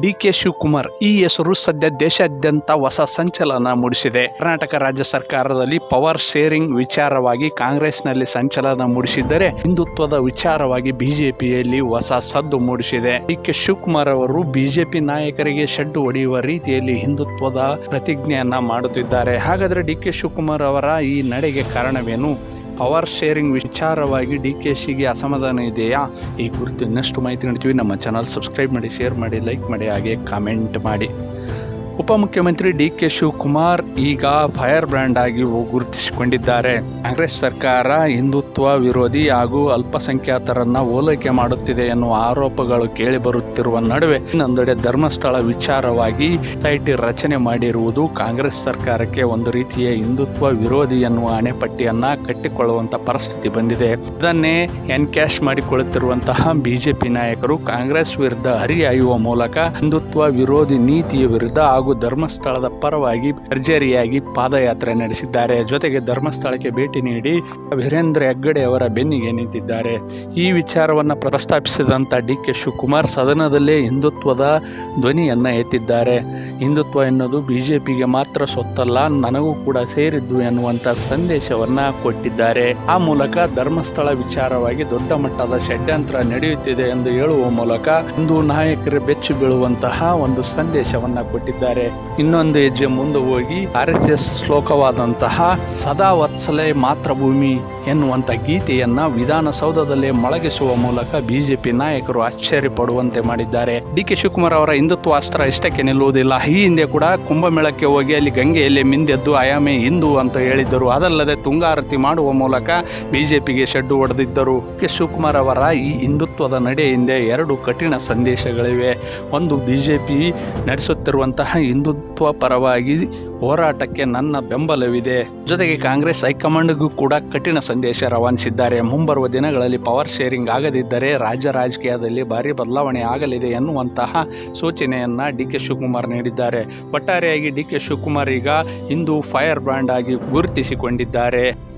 D K Shivakumar ಈ ಹೆಸರು ಸದ್ಯ ದೇಶಾದ್ಯಂತ ಹೊಸ ಸಂಚಲನ ಮೂಡಿಸಿದೆ. ಕರ್ನಾಟಕ ರಾಜ್ಯ ಸರ್ಕಾರದಲ್ಲಿ ಪವರ್ ಶೇರಿಂಗ್ ವಿಚಾರವಾಗಿ ಕಾಂಗ್ರೆಸ್ನಲ್ಲಿ ಸಂಚಲನ ಮೂಡಿಸಿದ್ದರೆ ಹಿಂದುತ್ವದ ವಿಚಾರವಾಗಿ ಬಿಜೆಪಿಯಲ್ಲಿ ಹೊಸ ಸದ್ದು ಮೂಡಿಸಿದೆ. ಡಿ ಕೆ ಶಿವಕುಮಾರ್ ಅವರು ಬಿಜೆಪಿ ನಾಯಕರಿಗೆ ಶೆಡ್ಡು ಹೊಡೆಯುವ ರೀತಿಯಲ್ಲಿ ಹಿಂದುತ್ವದ ಪ್ರತಿಜ್ಞೆಯನ್ನ ಮಾಡುತ್ತಿದ್ದಾರೆ. ಹಾಗಾದರೆ ಡಿ ಕೆ ಶಿವಕುಮಾರ್ ಅವರ ಈ ನಡೆಗೆ ಕಾರಣವೇನು? ಪವರ್ ಶೇರಿಂಗ್ ವಿಚಾರವಾಗಿ ಡಿ ಕೆ ಶಿಗೆ ಅಸಮಾಧಾನ ಇದೆಯಾ? ಈ ಕುರಿತು ಇನ್ನಷ್ಟು ಮಾಹಿತಿ ನೀಡ್ತೀವಿ. ನಮ್ಮ ಚಾನಲ್ ಸಬ್ಸ್ಕ್ರೈಬ್ ಮಾಡಿ, ಶೇರ್ ಮಾಡಿ, ಲೈಕ್ ಮಾಡಿ, ಹಾಗೆ ಕಾಮೆಂಟ್ ಮಾಡಿ. ಉಪಮುಖ್ಯಮಂತ್ರಿ ಡಿ ಕೆ ಶಿವಕುಮಾರ್ ಈಗ ಫೈರ್ ಬ್ರ್ಯಾಂಡ್ ಆಗಿ ಗುರುತಿಸಿಕೊಂಡಿದ್ದಾರೆ. ಕಾಂಗ್ರೆಸ್ ಸರ್ಕಾರ ಹಿಂದುತ್ವ ವಿರೋಧಿ ಹಾಗೂ ಅಲ್ಪಸಂಖ್ಯಾತರನ್ನ ಓಲೈಕೆ ಮಾಡುತ್ತಿದೆ ಎನ್ನುವ ಆರೋಪಗಳು ಕೇಳಿಬರುತ್ತಿರುವ ನಡುವೆ ಇನ್ನೊಂದೆಡೆ ಧರ್ಮಸ್ಥಳ ವಿಚಾರವಾಗಿ ಸೊಸೈಟಿ ರಚನೆ ಮಾಡಿರುವುದು ಕಾಂಗ್ರೆಸ್ ಸರ್ಕಾರಕ್ಕೆ ಒಂದು ರೀತಿಯ ಹಿಂದುತ್ವ ವಿರೋಧಿ ಎನ್ನುವ ಅಣೆಪಟ್ಟಿಯನ್ನ ಕಟ್ಟಿಕೊಳ್ಳುವಂತ ಪರಿಸ್ಥಿತಿ ಬಂದಿದೆ. ಇದನ್ನೇ ಎನ್ಕ್ಯಾಶ್ ಮಾಡಿಕೊಳ್ಳುತ್ತಿರುವಂತಹ ಬಿಜೆಪಿ ನಾಯಕರು ಕಾಂಗ್ರೆಸ್ ವಿರುದ್ಧ ಹರಿಹಾಯುವ ಮೂಲಕ ಹಿಂದುತ್ವ ವಿರೋಧಿ ನೀತಿಯ ವಿರುದ್ಧ ಧರ್ಮಸ್ಥಳದ ಪರವಾಗಿ ಭರ್ಜರಿಯಾಗಿ ಪಾದಯಾತ್ರೆ ನಡೆಸಿದ್ದಾರೆ. ಜೊತೆಗೆ ಧರ್ಮಸ್ಥಳಕ್ಕೆ ಭೇಟಿ ನೀಡಿ ವೀರೇಂದ್ರ ಹೆಗ್ಗಡೆ ಅವರ ಬೆನ್ನಿಗೆ ನಿಂತಿದ್ದಾರೆ. ಈ ವಿಚಾರವನ್ನ ಪ್ರಸ್ತಾಪಿಸಿದಂಥ ಡಿ ಕೆ ಶಿವಕುಮಾರ್ ಸದನದಲ್ಲೇ ಹಿಂದುತ್ವದ ಧ್ವನಿಯನ್ನ ಎತ್ತಿದ್ದಾರೆ. ಹಿಂದುತ್ವ ಎನ್ನುವುದು ಪಿಗೆ ಮಾತ್ರ ಸೊತ್ತಲ್ಲ, ನನಗೂ ಕೂಡ ಸೇರಿದ್ದು ಎನ್ನುವಂಥ ಸಂದೇಶವನ್ನ ಕೊಟ್ಟಿದ್ದಾರೆ. ಆ ಮೂಲಕ ಧರ್ಮಸ್ಥಳ ವಿಚಾರವಾಗಿ ದೊಡ್ಡ ಮಟ್ಟದ ಷಡ್ಯಂತ್ರ ನಡೆಯುತ್ತಿದೆ ಎಂದು ಹೇಳುವ ಮೂಲಕ ಹಿಂದೂ ನಾಯಕರು ಬೆಚ್ಚಿ ಬೀಳುವಂತಹ ಒಂದು ಸಂದೇಶವನ್ನ ಕೊಟ್ಟಿದ್ದಾರೆ. ಇನ್ನೊಂದು ಹೆಜ್ಜೆ ಮುಂದೆ ಹೋಗಿ ಆರ್ ಎಸ್ ಎಸ್ ಶ್ಲೋಕವಾದಂತಹ ಸದಾ ವತ್ಸಲೆ ಮಾತೃಭೂಮಿ ಎನ್ನುವಂಥ ಗೀತೆಯನ್ನ ವಿಧಾನಸೌಧದಲ್ಲಿ ಮೊಳಗಿಸುವ ಮೂಲಕ ಬಿಜೆಪಿ ನಾಯಕರು ಆಶ್ಚರ್ಯ ಪಡುವಂತೆ ಮಾಡಿದ್ದಾರೆ. ಡಿ ಕೆ ಶಿವಕುಮಾರ್ ಅವರ ಹಿಂದುತ್ವ ಅಸ್ತ್ರ ಇಷ್ಟಕ್ಕೆ ನಿಲ್ಲುವುದಿಲ್ಲ. ಈ ಹಿಂದೆ ಕೂಡ ಕುಂಭಮೇಳಕ್ಕೆ ಹೋಗಿ ಅಲ್ಲಿ ಗಂಗೆಯಲ್ಲಿ ಮಿಂದೆದ್ದು ಆಯಾಮೆ ಹಿಂದೂ ಅಂತ ಹೇಳಿದ್ದರು. ಅದಲ್ಲದೆ ತುಂಗಾರತಿ ಮಾಡುವ ಮೂಲಕ ಬಿಜೆಪಿಗೆ ಶೆಡ್ಡು ಹೊಡೆದಿದ್ದರು. ಕೆ. ಶಿವಕುಮಾರ್ ಅವರ ಈ ಹಿಂದುತ್ವದ ನಡೆ ಹಿಂದೆ ಎರಡು ಕಠಿಣ ಸಂದೇಶಗಳಿವೆ. ಒಂದು, ಬಿಜೆಪಿ ನಡೆಸುತ್ತಿರುವಂತಹ ಹಿಂದುತ್ವ ಪರವಾಗಿ ಹೋರಾಟಕ್ಕೆ ನನ್ನ ಬೆಂಬಲವಿದೆ. ಜೊತೆಗೆ ಕಾಂಗ್ರೆಸ್ ಹೈಕಮಾಂಡ್ಗೂ ಕೂಡ ಕಠಿಣ ಸಂದೇಶ ರವಾನಿಸಿದ್ದಾರೆ. ಮುಂಬರುವ ದಿನಗಳಲ್ಲಿ ಪವರ್ ಶೇರಿಂಗ್ ಆಗದಿದ್ದರೆ ರಾಜ್ಯ ರಾಜಕೀಯದಲ್ಲಿ ಭಾರಿ ಬದಲಾವಣೆ ಆಗಲಿದೆ ಎನ್ನುವಂತಹ ಸೂಚನೆಯನ್ನ ಡಿ ಕೆ ಶಿವಕುಮಾರ್ ನೀಡಿದ್ದಾರೆ. ಒಟ್ಟಾರೆಯಾಗಿ ಡಿ ಕೆ ಶಿವಕುಮಾರ್ ಈಗ ಇಂದು ಫೈರ್ ಬ್ರ್ಯಾಂಡ್ ಆಗಿ ಗುರುತಿಸಿಕೊಂಡಿದ್ದಾರೆ.